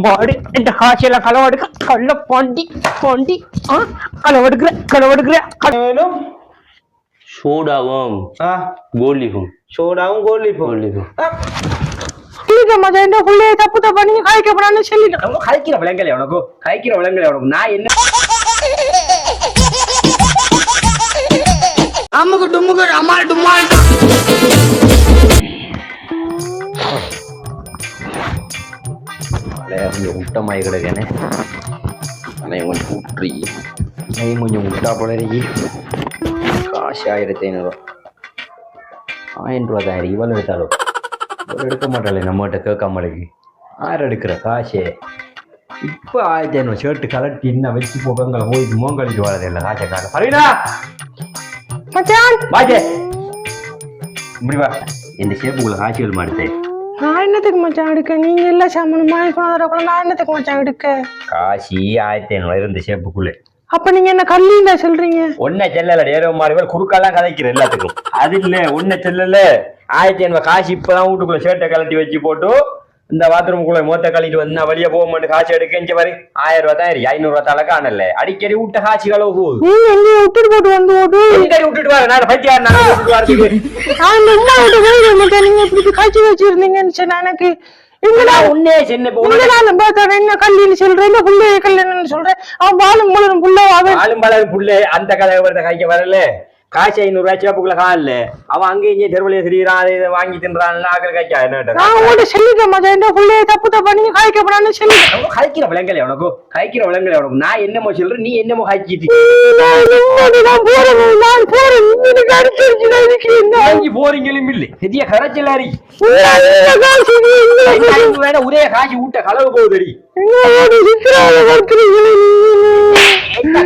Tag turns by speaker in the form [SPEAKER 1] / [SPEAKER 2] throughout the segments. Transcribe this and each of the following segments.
[SPEAKER 1] மாடு இந்த காசெல்லாம் களவெடுக்க கள்ள பாண்டி பாண்டி ஆ களவெடுக்கிற களவெடுக்கிற
[SPEAKER 2] வேணும்
[SPEAKER 3] சோடாவும்
[SPEAKER 2] ஆ.
[SPEAKER 3] கோலிவும்
[SPEAKER 2] சோடாவும்
[SPEAKER 1] இல்ல மச்சான் இந்த புள்ளைய தப்பு தப்பா நீங்க காய்க்கப்படான்னு சொல்லிட்டேன்
[SPEAKER 2] அவங்க கலைக்கிற விலங்கல் உனக்கு கலைக்கிற விலங்கல் உனக்கு. நான் என்ன?
[SPEAKER 1] அம்முக்கு டும்முக்கு அம்மாள் டும்மாள்
[SPEAKER 3] கொஞ்சம் முட்டமாய் கிடக்கனே அதையும் கொஞ்சம் விட்டுறி அதையும் கொஞ்சம் விட்டா போல இருக்கி காசு ஆயிரத்தி ஐநூறுரூவா ஆயிரம் ரூபா தான் இவள் எடுத்தாலும் இவள் எடுக்க மாட்டாளே நம்மகிட்ட கேட்க மாட்டேங்கி யார் எடுக்கிற காசே இப்போ ஆயிரத்தி ஐநூறு ஷர்ட்டு கலட்டி இன்னும் வச்சு போக்கங்களை போயிட்டு மோங்கலிட்டு வரது இல்லை காசை காலம் பரவினா பாஜே இப்படி வா இந்த ஷேப்புக்குள்ள காட்சிகள் மாடுத்தேன்
[SPEAKER 1] நான் என்னத்துக்கு மச்சான் எடுக்க? நீங்க எல்லா சாமானும் வாங்கி கொண்டாடுறப்ப நான் என்னத்துக்கு மச்சான் எடுக்க?
[SPEAKER 3] காசி ஆயிரத்தி ஐநூறு இருந்த ஷேப்புக்குள்ளே
[SPEAKER 1] அப்ப நீங்க என்ன கல்லிண்டா சொல்றீங்க?
[SPEAKER 3] ஒன்ன செல்லல ஏரோ மாறி குறுக்காலாம் கதைக்கிற எல்லாத்துக்கும். அது இல்ல ஒன்ன செல்லல. ஆயிரத்தி ஐநூறு காசு இப்பதான் வீட்டுக்குள்ள ஷர்ட்டை கழட்டி வச்சு போட்டு இந்த பாத்ரூமுக்குள்ள மொத்த கழிட்டு வந்து வெளியே போக மாட்டேன் காசு எடுக்க இங்க பாரு. ஆயிரம் ரூபாய் தான் ஐநூறு ரூபாய் தலை காணல அடிக்கடி விட்ட காசு போகுது.
[SPEAKER 1] நீங்க எங்கேயும் விட்டுட்டு
[SPEAKER 3] விட்டுட்டு வர நான் பைத்தியார் நான் விட்டுட்டு வரதுக்கு
[SPEAKER 1] நான் உமா விட்டு போயிடுவேன் மச்சான் நீங்க இப்படி காய்ச்சி வச்சிருந்தீங்கன்னு சொன்னா எனக்கு என்ன சொல்றேன்? அவன் பாலும் முழுதும் புள்ள அவன்?
[SPEAKER 3] ஆளும் பலரும் புள்ள. அந்த கதை வரத. கைக்க வரல. காசு ஐநூறு ரூபாய் சேப்புக்குள்ள காணல அவன் அங்கே இங்கே தெருவழியை திரியிறான் அதை இதை வாங்கி தின்றான் ஆக்கள் கைக்கா என்ன
[SPEAKER 1] நான் உங்கள்ட்ட சொல்லிட்டேன் மச்சான். இந்த புள்ளைய தப்பு தப்பா நீங்க காய்க்கப்படான்னு சொல்லிட்டேன்.
[SPEAKER 3] அவங்க கலைக்கிற விலங்கல் உனக்கு. கலைக்கிற விலங்கல் உனக்கு. நான் என்னமோ சொல்றேன் நீ என்னமோ காய்ச்சிட்டு
[SPEAKER 1] நான் போறேன். நான் போறேன். எனக்கு அடிச்சிருச்சு
[SPEAKER 3] வாங்கி போறீங்களும் இல்ல. பெரிய கரைச்சலாரி வேணா ஒரே காசு ஊட்ட களவு போகுதடி.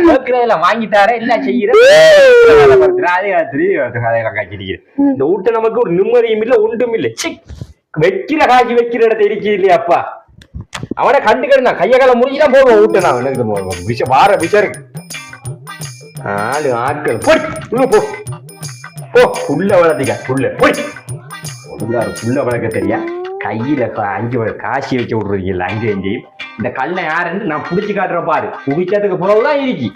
[SPEAKER 1] வளர்க்குறீங்களே
[SPEAKER 3] என்ன செய்யற? இந்த ஊட்ட நமக்கு ஒரு நிம்மதியும் இல்ல ஒன்றும் இல்ல. வைக்கிற காய்ச்சி வைக்கிற இடத்த இருக்கு இல்லையா அப்பா? அவனை கண்டுக்கிறேன் நான் கைய கால முடிஞ்சுதான் போடுவோம் ஊட்ட நான். விஷ வார இருக்கு. ஆளு ஆட்கள். போய் உள்ள போ. போ புள்ள வளர்த்திக்க புள்ள. போய் புள்ள வளர்க்க தெரியா? கையில அஞ்சு காசி வச்சு விடுறீங்கல்ல அங்கே அங்கேயும் இந்த கல்லை யாருன்னு நான் பிடிச்சி காட்டுறேன் பாரு. புடிச்சதுக்கு பிறகுதான் இருக்கு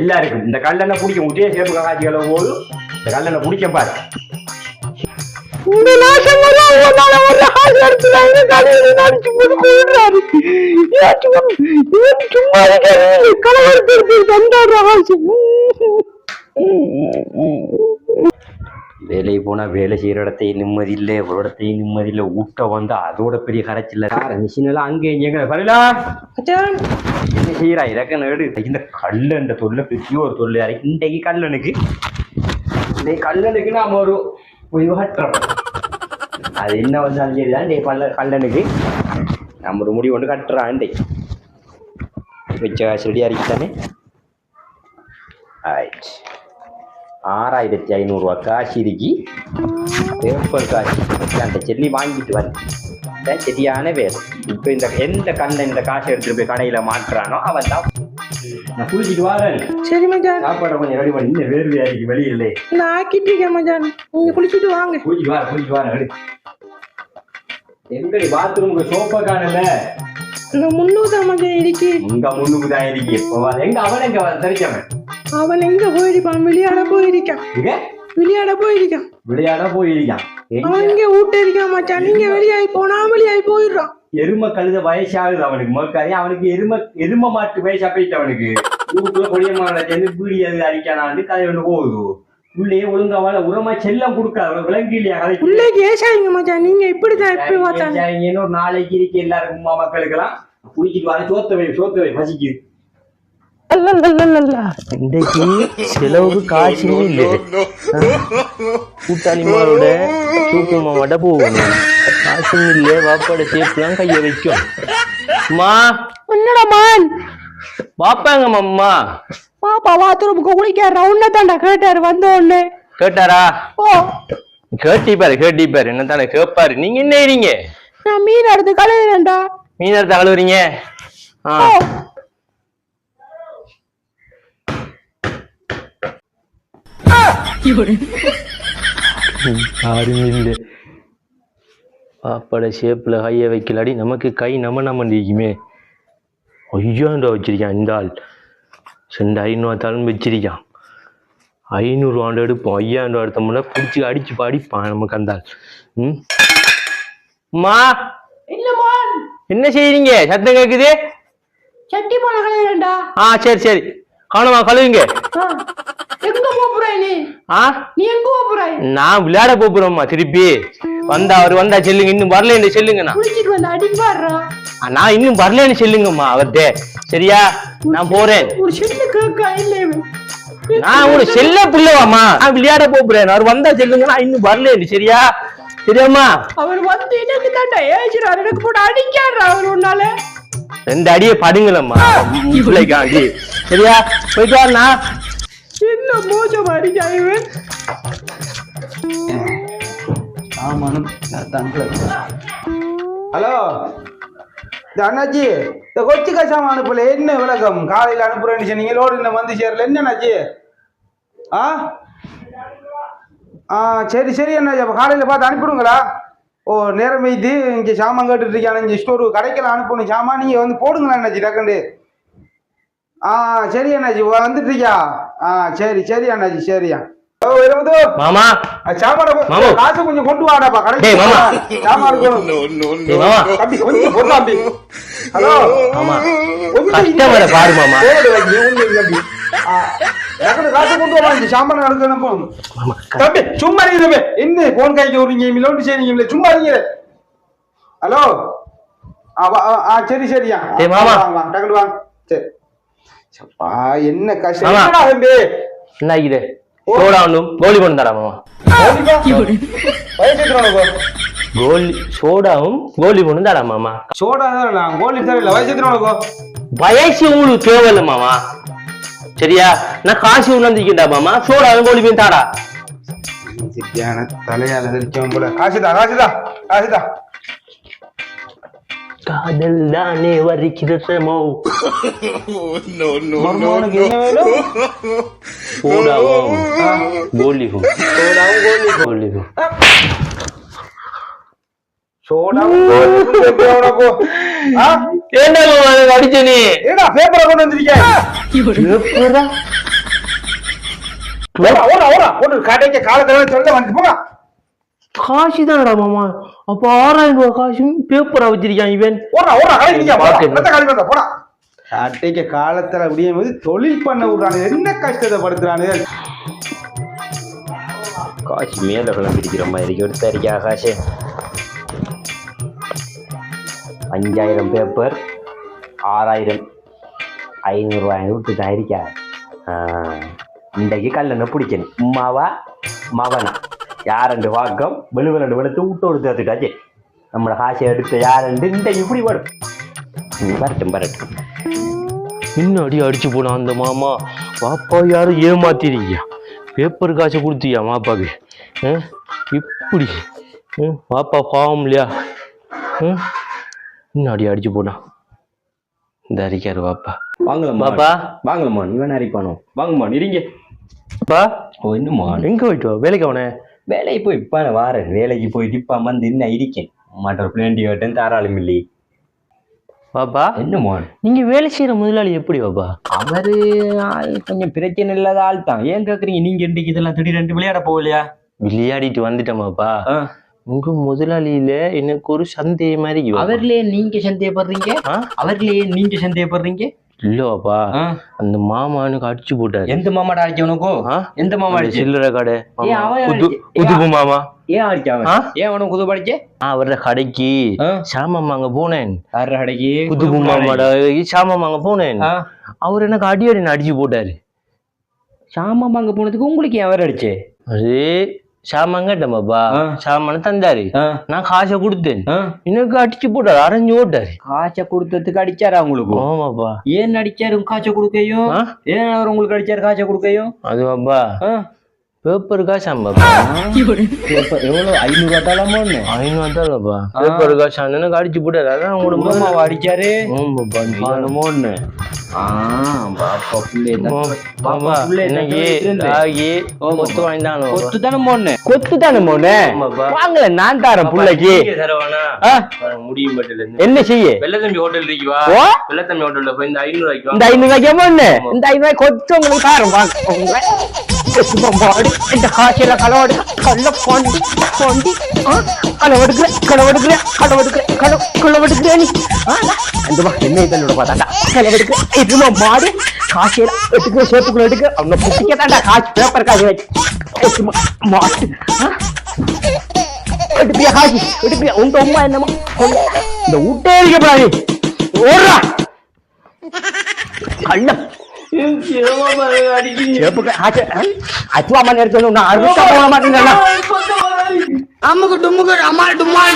[SPEAKER 3] எல்லாருக்கும். இந்த கல்லெண்ணை பிடிக்கும். உதய சேப்பு காட்சி போது இந்த கல்லெண்ணை பிடிக்க பாரு.
[SPEAKER 1] இந்த நாசம் சும்மா
[SPEAKER 3] வேலைக்கு போனா வேலை செய்யற இடத்தையும் நிம்மதி இல்லை ஒரு இடத்தையும் நிம்மதி இல்லை. ஊட்ட வந்தா அதோட பெரிய கரைச்சில்ல மிஷின் எல்லாம் அங்கே இங்கே வரலா என்ன செய்யறா? இறக்க நேடு இந்த கல்லண்ட தொல்லை பெரிய ஒரு தொல்லை. இறக்கி இன்றைக்கு கல்லனுக்கு இன்னைக்கு கல்லனுக்கு நாம ஒரு கட்டுறோம் அது என்ன வந்தாலும் சரிதான். இன்றைக்கு கல்ல கல்லனுக்கு நம்ம ஒரு முடிவு கொண்டு கட்டுறான் இன்றைக்கு. வச்ச ரெடியாக இருக்குதானே? ஆயிடுச்சு. ஆறாயிரத்தி ஐநூறுரூவா காசு இருக்கி. பேப்பர் காசு அந்த செல்லி வாங்கிட்டு வந்து சரியான வேலை. இப்போ இந்த எந்த கண்ணை இந்த காசை எடுத்துட்டு போய் கடையில் மாட்டுறானோ அவன் தான். நான் குளிச்சிட்டு வரேன்.
[SPEAKER 1] சரி மச்சான்.
[SPEAKER 3] சாப்பாடை கொஞ்சம் ரெடி பண்ணி இந்த வேர்வை அடிக்கு வெளியிலே.
[SPEAKER 1] நான் ஆக்கிட்டு இருக்கேன் மச்சான். நீங்க குளிச்சுட்டு வாங்க.
[SPEAKER 3] குளிச்சிட்டு வர குளிச்சிட்டு வர எடு எங்கடி பாத்ரூமுக்கு சோஃபா காணல
[SPEAKER 1] இந்த முன்னூறு மச்சான் இருக்கு.
[SPEAKER 3] உங்க முன்னுக்கு தான் இருக்கு. இப்போ. எங்க அவன் எங்க தெரிஞ்சவன்
[SPEAKER 1] அவன் எங்க போயிருப்பான் விளையாட போயிருக்கான்
[SPEAKER 3] இங்க
[SPEAKER 1] விளையாட போயிருக்கான்
[SPEAKER 3] விளையாட போயிருக்கான்
[SPEAKER 1] இங்க வீட்டு இருக்கான் மச்சான் நீங்க வெளியாகி போனா வெளியாகி போயிடுறான்
[SPEAKER 3] எரும கழுத வயசாகுது அவனுக்கு மக்காரி அவனுக்கு எரும எரும மாட்டு வயசா போயிட்டு அவனுக்கு ஊருக்குள்ள கொடியமான சேர்ந்து பீடி அது அடிக்கானான்னு கதை ஒன்று போகுது உள்ளே ஒழுங்கா வாழ உரமா செல்லம் கொடுக்காது விளங்கி இல்லையா கதை
[SPEAKER 1] பிள்ளைக்கு ஏசாயிங்க மச்சான் நீங்க இப்படிதான் எப்படி பார்த்தாங்க
[SPEAKER 3] ஒரு நாளைக்கு இருக்கு எல்லாருக்கும் மக்களுக்கெல்லாம் குடிச்சிட்டு வர சோத்த வை சோத்த வை பசிக்குது இன்றைக்கு செலவுக்கு காசு இல்லை கூட்டாளிமாரோட சூப்பு மாமாட்ட போகணும். காசு இல்லை வாப்பாட சேப்புலாம் கையை வைக்கும். அம்மா
[SPEAKER 1] என்னடா மான்?
[SPEAKER 3] வாப்பாங்க அம்மா
[SPEAKER 1] பாப்பா பாத்ரூமுக்கு குளிக்க உன்ன தாண்டா கேட்டாரு வந்த உடனே
[SPEAKER 3] கேட்டாரா?
[SPEAKER 1] ஓ.
[SPEAKER 3] கேட்டிப்பாரு கேட்டிப்பாரு. என்ன தானே கேட்பாரு நீங்க என்ன இருங்க
[SPEAKER 1] நான் மீன் எடுத்து கழுவுறேன்டா.
[SPEAKER 3] மீன் எடுத்து அழுவுறீங்க ஆ. யாருமே இல்லை பாப்பாட ஷேப்பில் கையை வைக்கலாடி நமக்கு கை நம்ம நம்ம இருக்குமே
[SPEAKER 4] ரூபா வச்சிருக்கான் இந்த ஆள்? ரெண்டு ஐநூறுத்தாலும் வச்சிருக்கான். ஐநூறுவாண்டு எடுப்போம். ரூபா எடுத்தோம்னா பிடிச்சி அடிச்சு பாடிப்பான் நமக்கு அந்த ஆள். ம்? அம்மா
[SPEAKER 1] இல்லமான்
[SPEAKER 4] என்ன செய்றீங்க? சத்தம் கேக்குது?
[SPEAKER 1] சட்டி போன கலையண்டா
[SPEAKER 4] ஆ சரி சரி. காணுமா கழுவுங்க.
[SPEAKER 1] எங்க போப்புறாய் நீ?
[SPEAKER 4] ஆ?
[SPEAKER 1] நீ எங்க போப்புறாய்
[SPEAKER 4] நான் விளையாட போறோம்மா திருப்பி. வந்தா அவர் வந்தா செல்லுங்க இன்னும் வரலன்னு செல்லுங்கண்ணா
[SPEAKER 1] குளிச்சிட்டு வந்து அடிப்பாடுறா.
[SPEAKER 4] ஆ, நான் இன்னும் வரலன்னு செல்லுங்கம்மா அவர்கிட்ட. சரியா? நான் போறேன்.
[SPEAKER 1] ஒரு செல்லு கேட்க இல்லை
[SPEAKER 4] நான் ஒரு செல்ல பிள்ளைவாமா நான் விளையாட போறேன் அவர் வந்தா செல்லுங்க நான் இன்னும் வரலன்னு சரியா? சரியாம்மா
[SPEAKER 1] அவர் வந்து எனக்கு தாண்டா ஏஜிறாரு எனக்கு போட்டு அடிக்காடுறா அவர் உன்னால.
[SPEAKER 4] ரெண்டு அடியை படுங்களம்மா பிள்ளைக்காண்டி. சரியா? போயிட்டு வரண்ணா
[SPEAKER 1] என்ன மோசம் அடிக்காய் இவன்
[SPEAKER 2] ஹலோ இந்த அண்ணாச்சி இந்த கொச்சி கசாம அனுப்பல. என்ன விளக்கம்? காலையில் அனுப்புறேன்னு சொன்னீங்க லோடு இன்னும் வந்து சேரல. என்ன அண்ணாச்சி? ஆ? ஆ சரி சரி அண்ணாச்சி. அப்போ காலையில் பார்த்து அனுப்பிடுங்களா? ஓ நேரம் வைத்து இங்கே சாமான் கேட்டுட்டு இங்கே ஸ்டோரு கடைக்கெல்லாம் அனுப்பணும் சாமான். நீங்கள் வந்து போடுங்களா அண்ணாச்சி டக்குண்டு ஆ சரி அண்ணாச்சி வந்துட்டு இருக்கியா ஆ சரி சரி அண்ணாச்சி சரியா.
[SPEAKER 4] மாமா. மாமா.
[SPEAKER 2] காசு கொஞ்சம் கொண்டு வாடாப்பா
[SPEAKER 4] டேய், மாமா.
[SPEAKER 2] கடைக்கு
[SPEAKER 4] மாமா.
[SPEAKER 2] தம்பி கொஞ்சம் பொறு தம்பி. ஹலோ.
[SPEAKER 4] மாமா கஸ்டமரை பாரு மாமா.
[SPEAKER 2] கொண்டு சும்மா என்ன போன் கைக்கு விடுறீங்க மிலோண்டு செய்றீங்க சும்மா இருங்க. ஹலோ. சரி சரியா. டக்குனு வாங்க சரி. என்ன கஷ்டம்
[SPEAKER 4] கோலி
[SPEAKER 2] வயசு எத்தனை உனக்கு?
[SPEAKER 4] கோலி சோடாவும் கோலி கொண்டு தரா மாமா?
[SPEAKER 2] சோடா தான் கோலி தரல. வயசு
[SPEAKER 4] உங்களுக்கு சரியா? நான் காசு உணர்ந்திருக்கேன்டா மாமா. சோடாவும் கோலி போய் தாடா.
[SPEAKER 2] சித்தியான தலையால தெரிச்சவன் போல. காசுதா காசுதா காசுதா
[SPEAKER 4] காதல் தானே வரிக்கிறமோ
[SPEAKER 2] மருமகனுக்கு என்ன வேணும்?
[SPEAKER 4] கோலிகும். கோலிகும். அடிச்ச நீ?
[SPEAKER 2] பேப்பரை கொண்டு வந்திருக்கேன் காலத்துல சொல்ல வந்து போங்க
[SPEAKER 4] காசு தானடா மாமா. அப்ப ஆறாயிரம் ரூபாய் காசும் பேப்பரா வச்சிருக்கான் இவன்.
[SPEAKER 2] கடைக்கு காலத்துல அப்படியும் போது தொழில் பண்ண விடுறானு என்ன கஷ்டத்தை படுத்துறானு.
[SPEAKER 3] காசு மேல கிளம்பிருக்கிற மாதிரி எடுத்து இருக்கா காசு? அஞ்சாயிரம் பேப்பர் ஆறாயிரம் ஐநூறுரூவாய் விட்டு தான் இருக்கா இன்றைக்கு கல்லணை பிடிக்கணும். உம்மாவா மவனா? யாரண்டு வாக்கம்? வெளுவலண்டு வெளுத்து விட்டு கொடுத்து எடுத்துட்டாச்சு நம்மளை காசை எடுத்து யாரண்டு இன்றைக்கு இப்படி வரும் வரட்டும் வரட்டும்.
[SPEAKER 4] முன்னாடி அடிச்சு போனான் அந்த மாமா. பாப்பா யாரும் ஏமாத்திருக்கியா? பேப்பர் காசை கொடுத்தியா மாப்பாக்கு? இப்படி. பாப்பா பாவம் இல்லையா? ம்? முன்னாடி அடிச்சு போனான் இந்த அரிக்காரு பாப்பா
[SPEAKER 3] வாங்கலாம்
[SPEAKER 4] பாப்பா
[SPEAKER 3] வாங்கலாமான் இவன் அரிப்பானோ? வாங்கம்மான் இருங்க.
[SPEAKER 4] பாப்பா
[SPEAKER 3] ஓ இன்னும்மான்
[SPEAKER 4] எங்க போயிட்டு வா? வேலைக்கு அவனே?
[SPEAKER 3] வேலைக்கு போய் இப்போ நான் வாரேன் வேலைக்கு போயிட்டு இப்போ வந்து இன்னும் இருக்கேன்? மற்ற பிளேண்டி கேட்டேன் தாராளம் இல்லை
[SPEAKER 4] பாப்பா
[SPEAKER 3] என்னம்மா
[SPEAKER 4] நீங்க வேலை செய்யற முதலாளி எப்படி பாப்பா?
[SPEAKER 3] அவரு கொஞ்சம் பிரச்சனை இல்லாத ஆள் தான். ஏன் கேக்குறீங்க? நீங்க இன்றைக்கு இதெல்லாம் திடீரென்று விளையாட போகலையா?
[SPEAKER 4] விளையாடிட்டு வந்துட்டேன் பாப்பா. உங்க முதலாளியில எனக்கு ஒரு சந்தேகம் மாதிரி.
[SPEAKER 3] அவர்லயே நீங்க சந்தேகப்படுறீங்க? அவர்லயே நீங்க சந்தேகப்படுறீங்க?
[SPEAKER 4] இல்ல பாப்பா
[SPEAKER 3] ஆ?
[SPEAKER 4] அந்த மாமா எனக்கு அடிச்சு போட்டாரு.
[SPEAKER 3] எந்த மாமாடா அடிச்ச உனக்கோ?
[SPEAKER 4] ஆ?
[SPEAKER 3] எந்த மாமா அடிச்சு?
[SPEAKER 4] சில்லறை கடை புதுப்பு மாமா.
[SPEAKER 3] ஏன் அடிச்ச? அவன்?
[SPEAKER 4] ஆ?
[SPEAKER 3] ஏன் அவனுக்கு குது படிச்ச
[SPEAKER 4] நான் அவரோட கடைக்கு
[SPEAKER 3] ஆ?
[SPEAKER 4] சாமான் வாங்க போனேன்.
[SPEAKER 3] யார கடைக்கு?
[SPEAKER 4] புதுப்பு மாமாட சாமான் வாங்க போனேன்? அவர் எனக்கு அடி அடி அடிச்சு போட்டாரு.
[SPEAKER 3] சாமான் வாங்க போனதுக்கு உங்களுக்கு அவர் அடிச்சே?
[SPEAKER 4] அது சாமான்
[SPEAKER 3] ஆ.
[SPEAKER 4] சாமான தந்தாரு? நான் காசை கொடுத்தேன்? எனக்கு அடிச்சு போட்டாரு அரைஞ்சு ஓட்டாரு.
[SPEAKER 3] காய்ச்ச கொடுத்ததுக்கு அடிச்சாரா உங்களுக்கு?
[SPEAKER 4] ஆமாப்பா
[SPEAKER 3] ஏன் அடிச்சாரு காய்ச்ச கொடுக்கையும்? ஏன் அவர் உங்களுக்கு அடிச்சாரு காய்ச்ச கொடுக்கையும்?
[SPEAKER 4] அது பாப்பா
[SPEAKER 3] ஆ?
[SPEAKER 4] பேப்பர் காசு ஐம்பது
[SPEAKER 3] எவ்வளவு ஐநூறு வட்டாலாமோ ஒண்ணு
[SPEAKER 4] ஐநூறு தான்ப்பா பேப்பர் காசு அண்ணனுக்கு அடிச்சு போட்டாரு அதான் உங்களோட
[SPEAKER 3] மாமா அடிச்சாரு
[SPEAKER 4] ஆமாப்பா.
[SPEAKER 3] வாங்கல நான் தாரேன் புள்ளைக்கு என்ன செய்ய?
[SPEAKER 4] வெள்ளத்தம்பி ஹோட்டல் இருக்குவா வெள்ளத்தம்பி ஹோட்டல்ல போய் இந்த ஐநூறு ரூபாய்க்கு
[SPEAKER 3] இந்த ஐநூறு ரூபாய்க்கு மோன்னு இந்த ஐநூறு ரூபாய் கொத்து உங்களுக்கு தாரம் வாங்க மாடு இந்த காசியில களவாடு. கள்ள பாண்டி பாண்டி களவெடுக்கிற களவெடுக்கிற களவெடுக்கிற கள களவெடுக்கிற நீ ஆ, என்ன இதனோட பார்த்தாண்டா கலவெடுக்க இதுமா மாடு? காசியில எடுக்கிற சோத்துக்குள்ள எடுக்க அவனை புட்டிக்க தாண்டா காசு பேப்பர் காசு வச்சு. மாட்டு? எடுப்பியா காசி எடுப்பியா? உங்க அம்மா என்னமா இந்த விட்டே இருக்கப்படாது ஓடுறா. கள்ளம் আমার জন্য না আর আমার জন্য না।
[SPEAKER 1] আমাকে ডুমুকে আমার ডুমার।